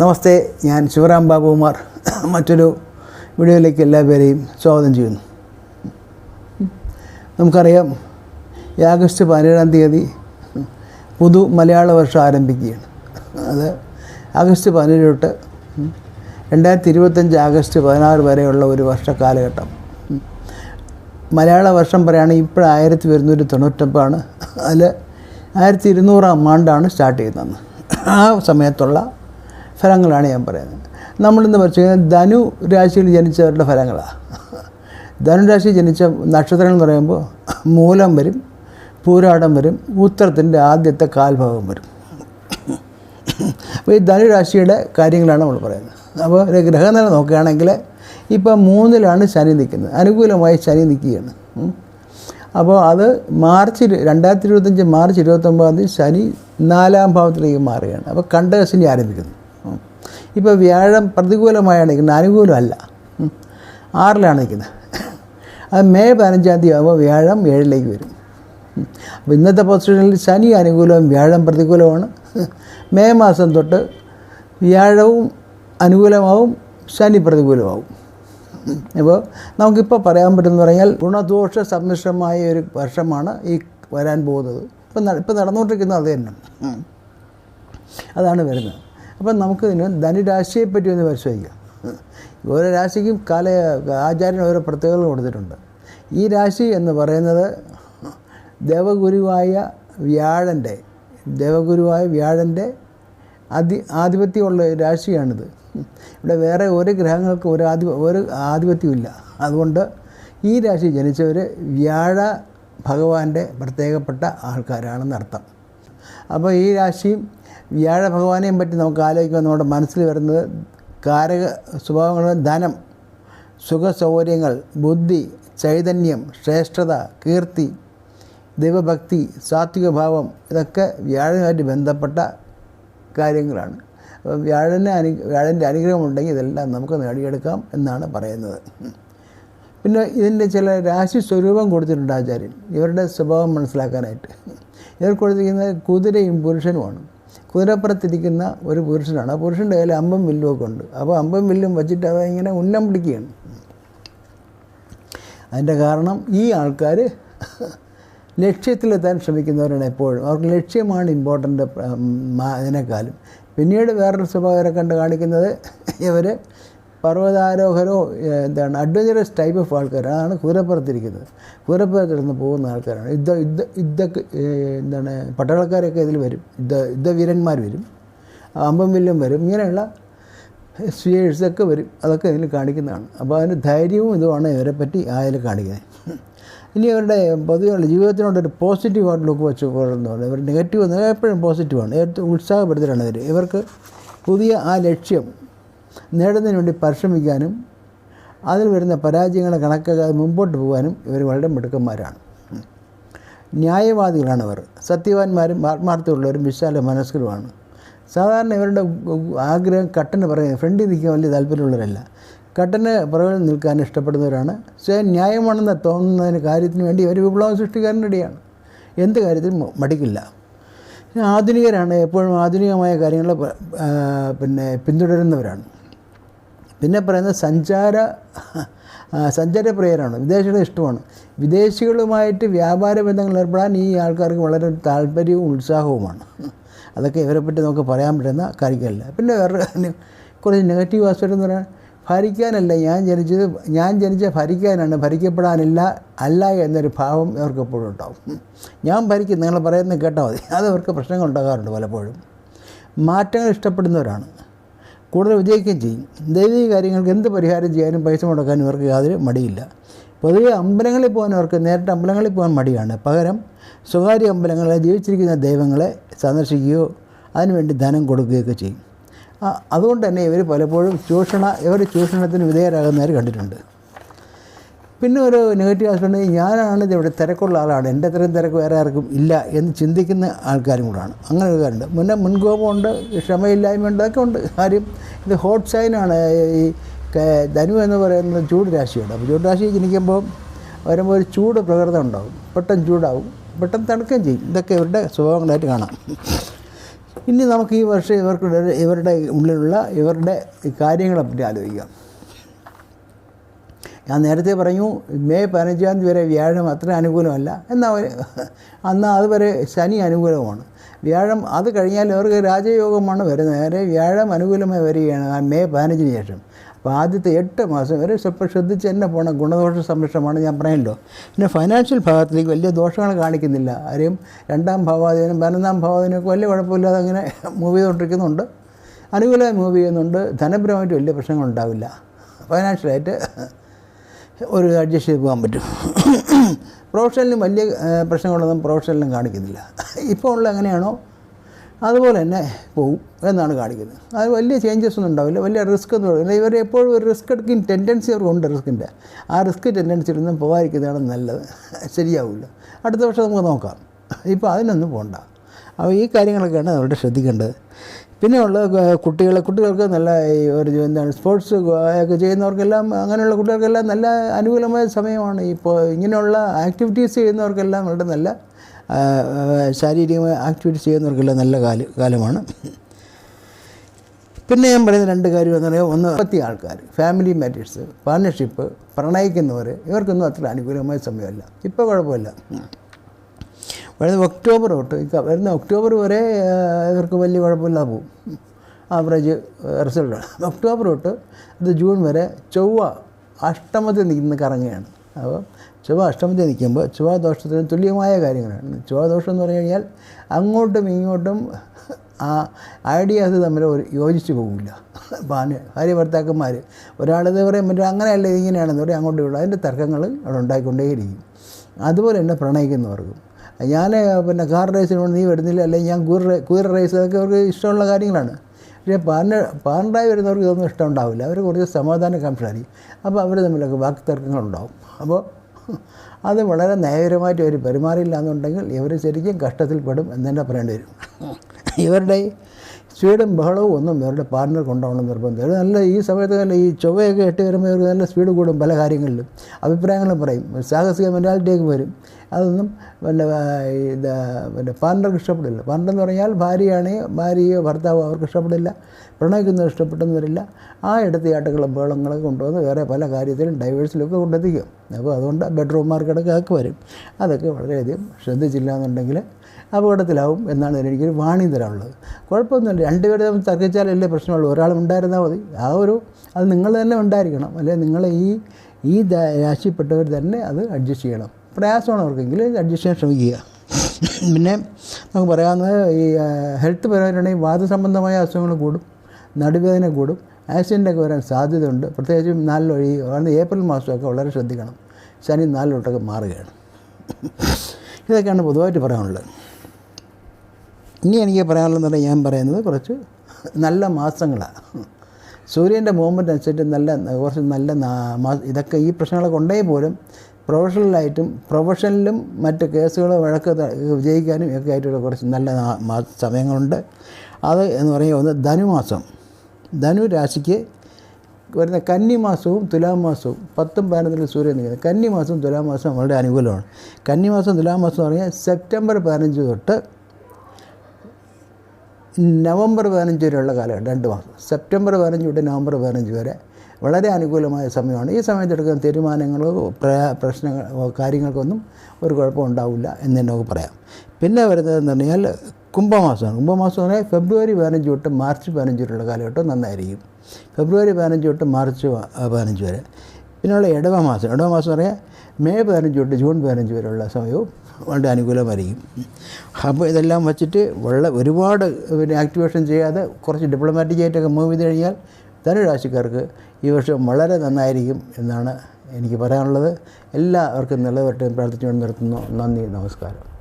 നമസ്തേ ഞാൻ ശിവറാം ബാബുകുമാർ മറ്റൊരു വീഡിയോയിലേക്ക് എല്ലാ പേരെയും സ്വാഗതം ചെയ്യുന്നു. നമുക്കറിയാം ഈ പതിനേഴാം തീയതി പുതു മലയാള വർഷം ആരംഭിക്കുകയാണ്. അത് ആഗസ്റ്റ് പതിനേഴ് തൊട്ട് രണ്ടായിരത്തി ഇരുപത്തഞ്ച് ആഗസ്റ്റ് പതിനാറ് വരെയുള്ള ഒരു വർഷ കാലഘട്ടം. മലയാള വർഷം പറയുകയാണെങ്കിൽ ഇപ്പോൾ ആയിരത്തി ഒരുന്നൂറ്റി തൊണ്ണൂറ്റൊമ്പതാണ്. അതിൽ ആയിരത്തി ഇരുന്നൂറാം ആണ്ടാണ് സ്റ്റാർട്ട് ചെയ്യുന്നത്. ആ സമയത്തുള്ള ഫലങ്ങളാണ് ഞാൻ പറയുന്നത്. നമ്മളിന്ന് കഴിഞ്ഞാൽ ധനു രാശിയിൽ ജനിച്ചവരുടെ ഫലങ്ങളാണ് ധനു രാശി ജനിച്ച നക്ഷത്രങ്ങൾ എന്ന് പറയുമ്പോൾ മൂലം വരും പൂരാടം വരും ഉത്തരത്തിന്റെ ആദ്യത്തെ കാൽഭാഗം വരും. അപ്പോൾ ഈ ധനുരാശിയുടെ കാര്യങ്ങളാണ് നമ്മൾ പറയുന്നത്. അപ്പോൾ ഗ്രഹനില നോക്കുകയാണെങ്കിൽ ഇപ്പം മൂന്നിലാണ് ശനി നിൽക്കുന്നത്. അനുകൂലമായി ശനി നിൽക്കുകയാണ്. അപ്പോൾ അത് മാർച്ച് രണ്ടായിരത്തി ഇരുപത്തഞ്ച് മാർച്ച് ഇരുപത്തൊമ്പതാം തീയതി ശനി നാലാം ഭാവത്തിലേക്ക് മാറുകയാണ്. അപ്പോൾ കണ്ടകശനി ആരംഭിക്കുന്നു. ഇപ്പോൾ വ്യാഴം പ്രതികൂലമായാണ് നിൽക്കുന്നത്. അനുകൂലമല്ല. ആറിലാണ് നിൽക്കുന്നത്. അത് മെയ് പതിനഞ്ചാം തീയതി ആകുമ്പോൾ വ്യാഴം ഏഴിലേക്ക് വരും. അപ്പോൾ ഇന്നത്തെ പൊസിഷനിൽ ശനി അനുകൂലവും വ്യാഴം പ്രതികൂലമാണ് മെയ് മാസം തൊട്ട് വ്യാഴവും അനുകൂലമാവും ശനി പ്രതികൂലമാവും. അപ്പോൾ നമുക്കിപ്പോൾ പറയാൻ പറ്റുമെന്ന് പറഞ്ഞാൽ ഗുണദോഷ സമ്മിശ്രമായ ഒരു വർഷമാണ് ഈ വരാൻ പോകുന്നത്. ഇപ്പം ഇപ്പം നടന്നുകൊണ്ടിരിക്കുന്നത് അത് തന്നെ. അതാണ് വരുന്നത്. അപ്പം നമുക്കിതിന് ധനുരാശിയെപ്പറ്റി ഒന്ന് പരിശോധിക്കാം. ഓരോ രാശിക്കും കാല ആചാര്യൻ ഓരോ പ്രത്യേകതകൾ കൊടുത്തിട്ടുണ്ട്. ഈ രാശി എന്ന് പറയുന്നത് ദേവഗുരുവായ വ്യാഴന്റെ ദേവഗുരുവായ വ്യാഴന്റെ അധി ആധിപത്യമുള്ള രാശിയാണിത്. ഇവിടെ വേറെ ഓരോ ഗ്രഹങ്ങൾക്ക് ഒരു ആധി ഒരു ആധിപത്യമില്ല. അതുകൊണ്ട് ഈ രാശി ജനിച്ചവർ വ്യാഴ ഭഗവാന്റെ പ്രത്യേകപ്പെട്ട ആൾക്കാരാണെന്ന് അർത്ഥം അപ്പോൾ ഈ രാശിയും വ്യാഴ ഭഗവാനെയും പറ്റി നമുക്ക് ആലോചിക്കുമ്പോൾ നമ്മുടെ മനസ്സിൽ വരുന്നത് കാരക സ്വഭാവങ്ങൾ ധനം സുഖസൗകര്യങ്ങൾ ബുദ്ധി ചൈതന്യം ശ്രേഷ്ഠത കീർത്തി ദൈവഭക്തി സാത്വിക ഭാവം ഇതൊക്കെ വ്യാഴനുമായിട്ട് ബന്ധപ്പെട്ട കാര്യങ്ങളാണ്. അപ്പോൾ വ്യാഴന് അനു വ്യാഴന്റെ അനുഗ്രഹം ഉണ്ടെങ്കിൽ ഇതെല്ലാം നമുക്ക് നേടിയെടുക്കാം എന്നാണ് പറയുന്നത്. പിന്നെ ഇതിന്റെ ചില രാശി സ്വരൂപം കൊടുത്തിട്ടുണ്ട് ആചാര്യൻ. ഇവരുടെ സ്വഭാവം മനസ്സിലാക്കാനായിട്ട്. ഇവർ കൊടുത്തിരിക്കുന്നത് കുതിരയും പുരുഷനുമാണ്. കുതിരപ്പുറത്തിരിക്കുന്ന ഒരു പുരുഷനാണ്. ആ പുരുഷന്റെ കയ്യിൽ അമ്പം വില്ലും ഒക്കെ ഉണ്ട്. അപ്പോൾ അമ്പം വില്ലും വച്ചിട്ട് അവ ഇങ്ങനെ ഉന്നം പിടിക്കുകയാണ്. അതിന്റെ കാരണം ഈ ആൾക്കാർ ലക്ഷ്യത്തിലെത്താൻ ശ്രമിക്കുന്നവരാണ് എപ്പോഴും. അവർക്ക് ലക്ഷ്യമാണ് ഇമ്പോർട്ടന്റ് അതിനേക്കാളും. പിന്നീട് വേറൊരു സ്വഭാവരെ കണ്ട് കാണിക്കുന്നത് ഇവർ പർവതാരോഹരോ എന്താണ് അഡ്വഞ്ചറസ് ടൈപ്പ് ഓഫ് ആൾക്കാർ അതാണ് കുതിരപ്പുറത്തിരിക്കുന്നത് കുതിരപ്പുറത്തിരുന്ന് പോകുന്ന ആൾക്കാരാണ്. യുദ്ധ യുദ്ധ യുദ്ധ എന്താണ് പട്ടാളക്കാരൊക്കെ ഇതിൽ വരും. യുദ്ധ യുദ്ധവീരന്മാർ വരും. അമ്പം വില്ലും വരും. ഇങ്ങനെയുള്ള സ്വിയേഴ്സൊക്കെ വരും. അതൊക്കെ ഇതിൽ കാണിക്കുന്നതാണ്. അപ്പോൾ അതിന്റെ ധൈര്യവും ഇതുമാണ് ഇവരെ പറ്റി ആയാലും കാണിക്കുന്നത്. ഇനി അവരുടെ പൊതുവെയുള്ള ജീവിതത്തിനോടൊരു പോസിറ്റീവ് ഔട്ട്ലുക്ക് വെച്ച് പറയുന്നത് ഇവർ നെഗറ്റീവ് എപ്പോഴും പോസിറ്റീവാണ് ഏറ്റവും ഉത്സാഹപ്പെടുത്തലാണ് ഇവർ. ഇവർക്ക് പുതിയ ആ ലക്ഷ്യം നേടുന്നതിന് വേണ്ടി പരിശ്രമിക്കാനും അതിൽ വരുന്ന പരാജയങ്ങളെ കണക്കാക്കാതെ മുമ്പോട്ട് പോകാനും ഇവർ വളരെ മിടുക്കന്മാരാണ്. ന്യായവാദികളാണ് അവർ സത്യവാന്മാരും ആത്മാർത്ഥമുള്ളവരും വിശാല മനസ്കരുമാണ് സാധാരണ ഇവരുടെ ആഗ്രഹം കട്ടന് പറയുന്നത് ഫ്രണ്ടിൽ നിൽക്കാൻ വലിയ താല്പര്യമുള്ളവരല്ല. കട്ടന് പുറകിൽ നിൽക്കാൻ ഇഷ്ടപ്പെടുന്നവരാണ്. സ്വയം ന്യായമാണെന്ന് തോന്നുന്നതിന് കാര്യത്തിന് വേണ്ടി ഒരു വിപ്ലവം സൃഷ്ടിക്കാൻ റെഡിയാണ്. എന്ത് കാര്യത്തിനും മടിക്കില്ല. ആധുനികരാണ് എപ്പോഴും ആധുനികമായ കാര്യങ്ങൾ പിന്നെ പിന്തുടരുന്നവരാണ്. പിന്നെ പറയുന്നത് സഞ്ചാര സഞ്ചാര സഞ്ചാരപ്രിയരാണ് വിദേശികളെ ഇഷ്ടമാണ്. വിദേശികളുമായിട്ട് വ്യാപാര ബന്ധങ്ങൾ ഏർപ്പെടാൻ ഈ ആൾക്കാർക്ക് വളരെ താല്പര്യവും ഉത്സാഹവുമാണ്. അതൊക്കെ ഇവരെ പറ്റി നമുക്ക് പറയാൻ പറ്റുന്ന കാര്യങ്ങളല്ല. പിന്നെ വേറെ കുറച്ച് നെഗറ്റീവ് ആസ്പെക്റ്റ് എന്ന് പറഞ്ഞാൽ ഭരിക്കാനല്ല ഞാൻ ജനിച്ചത് ഞാൻ ജനിച്ച ഭരിക്കാനാണ് ഭരിക്കപ്പെടാനില്ല അല്ല എന്നൊരു ഭാവം ഇവർക്ക് എപ്പോഴും ഉണ്ടാവും. ഞാൻ ഭരിക്കും നിങ്ങൾ പറയുന്നത് കേട്ടാൽ മതി. അത് അവർക്ക് പ്രശ്നങ്ങൾ ഉണ്ടാകാറുണ്ട് പലപ്പോഴും. മാറ്റങ്ങൾ ഇഷ്ടപ്പെടുന്നവരാണ്. കൂടുതൽ വിജയിക്കുകയും ചെയ്യും. ദൈവിക കാര്യങ്ങൾക്ക് എന്ത് പരിഹാരം ചെയ്യാനും പൈസ മുടക്കാനും ഇവർക്ക് യാതൊരു മടിയില്ല. പൊതുവെ അമ്പലങ്ങളിൽ പോകാൻ നേരിട്ട് അമ്പലങ്ങളിൽ പോകാൻ മടിയാണ്. പകരം സ്വകാര്യ അമ്പലങ്ങളെ ജീവിച്ചിരിക്കുന്ന ദൈവങ്ങളെ സന്ദർശിക്കുകയോ അതിനുവേണ്ടി ധനം കൊടുക്കുകയൊക്കെ ചെയ്യും. അതുകൊണ്ട് തന്നെ ഇവർ പലപ്പോഴും ചൂഷണ ഇവർ ചൂഷണത്തിന് വിധേയരാകുന്നവർ കണ്ടിട്ടുണ്ട്. പിന്നെ ഒരു നെഗറ്റീവ് ആസ്പെക്ട് ഞാനാണ് ഇവിടെ തിരക്കുള്ള ആളാണ്. എന്റെ അത്രയും തിരക്ക് വേറെ ആർക്കും ഇല്ല എന്ന് ചിന്തിക്കുന്ന ആൾക്കാരും കൂടാണ് അങ്ങനെ ഒരു കാര്യമുണ്ട്. മുന്നേ മുൻകോപമുണ്ട് ക്ഷമയില്ലായ്മയുണ്ട് അതൊക്കെ ഉണ്ട്. കാര്യം ഇത് ഹോട്ട് സൈനാണ് ഈ ധനു എന്ന് പറയുന്നത് ചൂട് രാശിയാണ് അപ്പോൾ ചൂട് രാശി ജനിക്കുമ്പോൾ വരുമ്പോൾ ഒരു ചൂട് പ്രകൃതം ഉണ്ടാവും. പെട്ടെന്ന് ചൂടാവും. പെട്ടെന്ന് തണുക്കുകയും ചെയ്യും. ഇതൊക്കെ ഇവരുടെ സ്വഭാവങ്ങളായിട്ട് കാണാം. ഇനി നമുക്ക് ഈ വർഷം ഇവർക്ക് ഇവരുടെ ഉള്ളിലുള്ള ഇവരുടെ കാര്യങ്ങളെപ്പറ്റി കാര്യങ്ങളെ പറ്റി ആലോചിക്കാം. ഞാൻ നേരത്തെ പറഞ്ഞു മെയ് പതിനഞ്ചാം തീയതി വരെ വ്യാഴം അത്ര അനുകൂലമല്ല. എന്നാൽ അന്ന് അതുവരെ ശനി അനുകൂലമാണ്. വ്യാഴം അത് കഴിഞ്ഞാൽ അവർക്ക് രാജയോഗമാണ് വരുന്നത്. നേരെ വ്യാഴം അനുകൂലമായി വരികയാണ് ആ മെയ് പതിനഞ്ചിന് ശേഷം. അപ്പോൾ ആദ്യത്തെ എട്ട് മാസം വരെ സ്വല്പം ശ്രദ്ധിച്ച് തന്നെ പോകണം ഗുണദോഷ സംരക്ഷണമാണ് ഞാൻ പറയണ്ടോ പിന്നെ ഫൈനാൻഷ്യൽ ഭാഗത്തിലേക്ക് വലിയ ദോഷങ്ങൾ കാണിക്കുന്നില്ല. ആരെയും രണ്ടാം ഭാവാധീനം പതിനൊന്നാം ഭാവാധീനമൊക്കെ വലിയ കുഴപ്പമില്ലാതെ അങ്ങനെ മൂവ് ചെയ്തുകൊണ്ടിരിക്കുന്നുണ്ട്. അനുകൂലമായി മൂവ് ചെയ്യുന്നുണ്ട്. ധനപരമായിട്ട് വലിയ പ്രശ്നങ്ങളുണ്ടാവില്ല ഫൈനാൻഷ്യലായിട്ട് ഒരു അഡ്ജസ്റ്റ് ചെയ്ത് പോകാൻ പറ്റും. പ്രൊഫഷണലിനും വലിയ പ്രശ്നങ്ങളൊന്നും പ്രൊഫഷണലിനും കാണിക്കുന്നില്ല. ഇപ്പോൾ ഉള്ള എങ്ങനെയാണോ അതുപോലെ തന്നെ പോവും എന്നാണ് കാണിക്കുന്നത്. അത് വലിയ ചേഞ്ചസ് ഒന്നും ഉണ്ടാവില്ല. വലിയ റിസ്ക് ഒന്നും ഉണ്ടാവില്ല. ഇവർ എപ്പോഴും ഒരു റിസ്ക് എടുക്കുന്ന ടെൻഡൻസി അവർക്കുണ്ട് റിസ്കിന്റെ ആ റിസ്ക് ടെൻഡൻസിയിൽ നിന്നും പോകാതിരിക്കുന്നതാണ് നല്ലത്. ശരിയാവില്ല. അടുത്ത വർഷം നമുക്ക് നോക്കാം. ഇപ്പോൾ അതിനൊന്നും പോകണ്ട അപ്പോൾ ഈ കാര്യങ്ങളൊക്കെയാണ് അവരുടെ ശ്രദ്ധിക്കേണ്ടത്. പിന്നെ ഉള്ള കുട്ടികളെ കുട്ടികൾക്ക് നല്ല ഈ ഒരു എന്താണ് സ്പോർട്സ് ഒക്കെ ചെയ്യുന്നവർക്കെല്ലാം അങ്ങനെയുള്ള കുട്ടികൾക്കെല്ലാം നല്ല അനുകൂലമായ സമയമാണ്. ഇപ്പോൾ ഇങ്ങനെയുള്ള ആക്ടിവിറ്റീസ് ചെയ്യുന്നവർക്കെല്ലാം വളരെ നല്ല ശാരീരികമായ ആക്ടിവിറ്റീസ് ചെയ്യുന്നവർക്കെല്ലാം നല്ല കാല കാലമാണ്. പിന്നെ ഞാൻ പറയുന്ന രണ്ട് കാര്യം എന്ന് പറയുമ്പോൾ ഒന്ന് പത്തി ആൾക്കാർ ഫാമിലി മാറ്റേഴ്സ് പാർട്ണർഷിപ്പ് പ്രണയിക്കുന്നവർ ഇവർക്കൊന്നും അത്ര അനുകൂലമായ സമയമല്ല. ഇപ്പോൾ കുഴപ്പമില്ല. വരുന്ന ഒക്ടോബർ തൊട്ട് വരുന്ന ഒക്ടോബർ വരെ ഇവർക്ക് വലിയ കുഴപ്പമില്ലാതെ പോകും. ആവറേജ് റിസൾട്ടാണ് ഒക്ടോബർ തൊട്ട് ഇത് ജൂൺ വരെ ചൊവ്വ അഷ്ടമത്തിൽ നിൽക്കുന്ന കറങ്ങുകയാണ്. അപ്പോൾ ചൊവ്വ അഷ്ടമത്തിൽ നിൽക്കുമ്പോൾ ചൊവ്വ ദോഷത്തിന് തുല്യമായ കാര്യങ്ങളാണ്. ചൊവ്വ ദോഷം എന്ന് പറഞ്ഞു കഴിഞ്ഞാൽ അങ്ങോട്ടും ഇങ്ങോട്ടും ആ ഐഡിയാസ് തമ്മിൽ ഒരു യോജിച്ച് പോകില്ല ഭാര്യ ഭാര്യ ഭർത്താക്കന്മാർ ഒരാളിത് പറയും മറ്റേ അങ്ങനെയല്ല ഇതിങ്ങനെയാണെന്ന് പറയും അങ്ങോട്ടും ഇവിടെ അതിന്റെ തർക്കങ്ങൾ അവിടെ ഉണ്ടായിക്കൊണ്ടേയിരിക്കും. അതുപോലെ തന്നെ പ്രണയിക്കുന്നവർക്കും. ഞാൻ പിന്നെ കാർ റേസിന് കൊണ്ട് നീ വരുന്നില്ല അല്ലെങ്കിൽ ഞാൻ കുയർ കുയർ റേസ് അതൊക്കെ അവർക്ക് ഇഷ്ടമുള്ള കാര്യങ്ങളാണ്. പക്ഷേ പാർട്ണർ പാർട്ണറായി വരുന്നവർക്ക് ഇതൊന്നും ഇഷ്ടമുണ്ടാവില്ല അവർ കുറച്ച് സമാധാന കാംക്ഷായിരിക്കും അപ്പോൾ അവർ തമ്മിലൊക്കെ വാക്ക് തർക്കങ്ങളുണ്ടാവും അപ്പോൾ അത് വളരെ നയപരമായിട്ട് അവർ പെരുമാറിയില്ല എന്നുണ്ടെങ്കിൽ ഇവർ ശരിക്കും കഷ്ടത്തിൽപ്പെടും എന്ന് തന്നെ പറയേണ്ടി വരും. ഇവരുടെ സ്പീഡും ബഹളവും ഒന്നും ഇവരുടെ പാർട്ണർ കൊണ്ടുപോകണം നിർബന്ധം. നല്ല ഈ സമയത്ത് തന്നെ ഈ ചൊവ്വയൊക്കെ ഇട്ട് വരുമ്പോൾ ഇവർക്ക് നല്ല സ്പീഡ് കൂടും പല കാര്യങ്ങളിലും. അഭിപ്രായങ്ങളും പറയും. സാഹസിക മെന്റാലിറ്റിയൊക്കെ വരും. അതൊന്നും പിന്നെ ഇത് പിന്നെ പാർട്ണർക്ക് ഇഷ്ടപ്പെടില്ല. പാർട്ണർ എന്ന് പറഞ്ഞാൽ ഭാര്യയാണെങ്കിൽ ഭാര്യയോ ഭർത്താവോ അവർക്ക് ഇഷ്ടപ്പെടില്ല. പ്രണയിക്കുന്നത് ഇഷ്ടപ്പെട്ടെന്ന് വരില്ല ആ ഇടത്തിയാട്ടങ്ങളും ബഹളങ്ങളൊക്കെ കൊണ്ടുവന്ന് വേറെ പല കാര്യത്തിലും ഡൈവേഴ്സിലൊക്കെ കൊണ്ടെത്തിക്കും. അപ്പോൾ അതുകൊണ്ട് ബെഡ്റൂം മാർക്കറ്റൊക്കെ വരും. അതൊക്കെ വളരെയധികം ശ്രദ്ധിച്ചില്ല എന്നുണ്ടെങ്കിൽ അപകടത്തിലാവും എന്നാണ് എനിക്കൊരു വാണി തരാനുള്ളത്. കുഴപ്പമൊന്നുമില്ല. രണ്ടുപേരും തമ്മിൽ തർക്കിച്ചാലല്ലേ പ്രശ്നമുള്ളൂ. ഒരാൾ ഉണ്ടായിരുന്നാൽ മതി. ആ ഒരു അത് നിങ്ങൾ തന്നെ ഉണ്ടായിരിക്കണം. അല്ലെങ്കിൽ നിങ്ങൾ ഈ ഈ രാശിപ്പെട്ടവർ തന്നെ അത് അഡ്ജസ്റ്റ് ചെയ്യണം. പ്രയാസമാണ് അവർക്കെങ്കിൽ അഡ്ജസ്റ്റ് ചെയ്യാൻ ശ്രമിക്കുക. പിന്നെ നമുക്ക് പറയാവുന്നത് ഈ ഹെൽത്ത് പരമായിട്ടുണ്ടെങ്കിൽ വാദസംബന്ധമായ അസുഖങ്ങൾ കൂടും നടുവേദന കൂടും ആക്സിഡന്റൊക്കെ വരാൻ സാധ്യതയുണ്ട്. പ്രത്യേകിച്ചും നാലിലൊഴി കാരണം ഏപ്രിൽ മാസമൊക്കെ വളരെ ശ്രദ്ധിക്കണം. ശനി നാലിലോട്ടൊക്കെ മാറുകയാണ്. ഇതൊക്കെയാണ് പൊതുവായിട്ട് പറയാനുള്ളത്. ഇനി എനിക്ക് പറയാനുള്ളതെന്ന് ഞാൻ പറയുന്നത് കുറച്ച് നല്ല മാസങ്ങളാണ് സൂര്യന്റെ മൂവ്മെന്റ് അനുസരിച്ച് നല്ല കുറച്ച് നല്ല ഇതൊക്കെ ഈ പ്രശ്നങ്ങളൊക്കെ ഉണ്ടെങ്കിൽ പോലും പ്രൊഫഷണലായിട്ടും പ്രൊഫഷണലിലും മറ്റ് കേസുകൾ വഴക്ക് വിജയിക്കാനും ഒക്കെ ആയിട്ടുള്ള കുറച്ച് നല്ല സമയങ്ങളുണ്ട്. അത് എന്ന് പറയുന്നത് ധനുമാസം ധനു രാശിക്ക് വരുന്ന കന്നിമാസവും തുലാമാസവും പത്തും പതിനഞ്ചിൽ സൂര്യൻ നിൽക്കുന്നത്. കന്നിമാസവും തുലാമാസവും വളരെ അനുകൂലമാണ്. കന്നിമാസം തുലാമാസം എന്ന് പറഞ്ഞാൽ സെപ്റ്റംബർ പതിനഞ്ച് തൊട്ട് നവംബർ പതിനഞ്ച് വരെയുള്ള കാലഘട്ടം രണ്ട് മാസം. സെപ്റ്റംബർ പതിനഞ്ച് തൊട്ട് നവംബർ പതിനഞ്ച് വരെ വളരെ അനുകൂലമായ സമയമാണ്. ഈ സമയത്ത് എടുക്കുന്ന തീരുമാനങ്ങളോ പ്ര- പ്രശ്നങ്ങൾ കാര്യങ്ങൾക്കൊന്നും ഒരു കുഴപ്പം ഉണ്ടാവില്ല എന്ന് നമുക്ക് പറയാം. പിന്നെ വരുന്നതെന്ന് പറഞ്ഞാൽ കുംഭമാസമാണ്. കുംഭമാസം പറഞ്ഞാൽ ഫെബ്രുവരി പതിനഞ്ച് തൊട്ട് മാർച്ച് പതിനഞ്ച് വരെയുള്ള കാലഘട്ടം നന്നായിരിക്കും. ഫെബ്രുവരി പതിനഞ്ച് തൊട്ട് മാർച്ച് പതിനഞ്ച് വരെ. പിന്നെയുള്ള ഇടവമാസം ഇടവമാസം പറഞ്ഞാൽ മെയ് പതിനഞ്ച് തൊട്ട് ജൂൺ പതിനഞ്ച് വരെയുള്ള സമയവും വളരെ അനുകൂലമായിരിക്കും. അപ്പോൾ ഇതെല്ലാം വച്ചിട്ട് വളരെ ഒരുപാട് പിന്നെ ആക്ടിവേഷൻ ചെയ്യാതെ കുറച്ച് ഡിപ്ലോമാറ്റിക് ആയിട്ടൊക്കെ മൂവ് ചെയ്ത് കഴിഞ്ഞാൽ ധനുരാശിക്കാർക്ക് ഈ വർഷം വളരെ നന്നായിരിക്കും എന്നാണ് എനിക്ക് പറയാനുള്ളത്. എല്ലാവർക്കും നല്ലവരട്ടെ പ്രാർത്ഥിച്ചുകൊണ്ട് നിർത്തുന്നു. നന്ദി നമസ്കാരം.